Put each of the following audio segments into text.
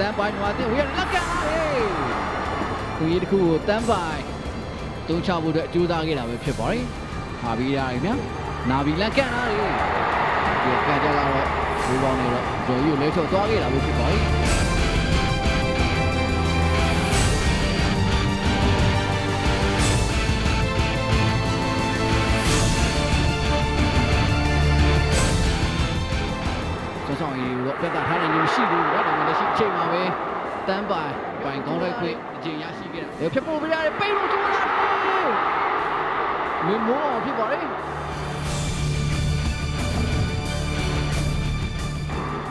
တန်းပိုင်းမှာတင်ဝေးလက်ကန်လာတယ်သူကြီးတစ်ခုကိုတန်းပိုင်းတုံးချဖို့အတွက်အကြိုးစားခဲ့တာပဲဖြစ်ပါတယ်ဟာပြီးရတယ်ဗျာနာဘီလက်ကန်လာတယ်ဒီကန်ကြလာတော့ဘူပေါင်းနေတော့ဂျော်ကြီးကိုလဲချော့သွားခဲ့တာပဲဖြစ်ပါတယ်ဆောင်းဆောင်ရီတော့ပြတ်သားထားနိုင်လို့ရှိသေးဘူး ချိန်မှာပဲတန်းပိုင်ပိုင်ကောင်းတဲ့ခွင့်အချိန်ရရှိခဲ့တာဖြစ်ပေါ်ပြရတယ်ပိတ်လို့ကျိုးလာတယ်မင်းမောဖြစ်ပါလေ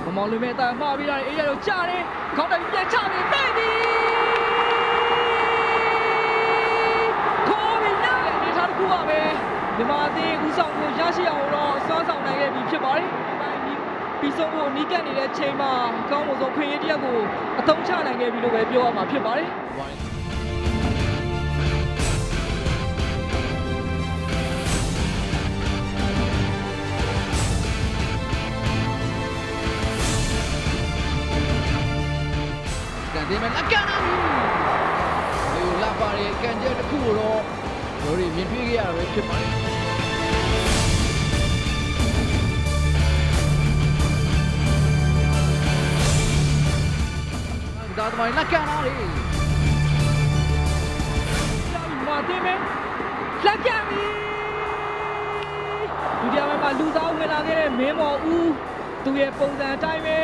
မမောင်လူမဲ့တာမှားပြီးတော့အေးရတော့ကြားတယ်ခေါင်းတိုင်ပြန်ချပြီးတဲ့ပြီခေါ်ပြီးနားရဲ့အနေထားတစ်ခုပါပဲဒီမှာအသေးဦးဆောင်ကိုရရှိအောင်တော့ ပြီးဆုံးဖို့နီးကပ်နေတဲ့ချိန်မှာအကောင်းဆုံးခွင့်ရတစ်ယောက်ကိုအသုံးချနိုင်ခဲ့ပြီလို့ပဲပြောရမှာဖြစ်ပါတယ်ကန်တင်မဲ့လက်ကန်လာပြီဒီလာပါရဲ့ကန်ကျက်တစ်ခုကိုတော့တို့တွေမြင်တွေ့ခဲ့ရတာပဲဖြစ်ပါတယ် လက်ကန်လာတယ်မာတင်မဲလက်ကြပြီဒုတိယပိုင်းမှာလူစားဝင်လာခဲ့တဲ့မင်းမော်ဦးသူရဲ့ပုံစံအတိုင်းပဲ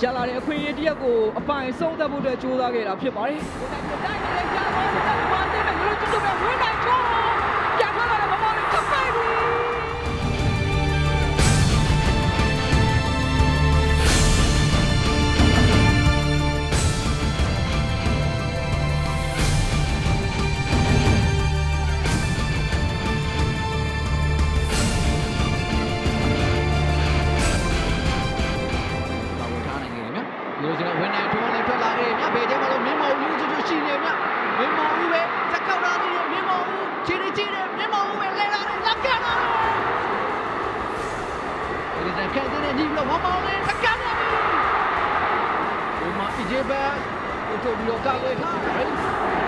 ရလာတဲ့အခွင့်အရေးတစ်ယောက်ကိုအပိုင်ဆုံးသက်ဖို့အတွက်ကြိုးစားခဲ့တာဖြစ်ပါတယ်။တိုက်နေတဲ့ကြာတော့မာတင်မဲလူတို့ကျွတ်ပဲဝင်နိုင်ချော လိုဆိုတော့ဝင်နိုင်ထွန်းလည်းထွက်လာခဲ့တယ်ဗျဘယ်ကျမှလို့မင်းမောင်ဦးကျွတ်ကျွတ်ရှိနေဗျမင်းမောင်ဦးပဲစက်ကောက်လာသေးတယ်မင်းမောင်ဦးခြေနေခြေနေမင်းမောင်ဦးပဲလဲလာတယ်လက်ကန်လာတယ်ဒီစက်ကန်တဲ့ညီလို့မောင်မောင်လေးလက်ကန်လာပြီဒီမှာအဂျေဘတ်ကိုထုတ်ပြီးတော့ကာကွယ်ထားတယ်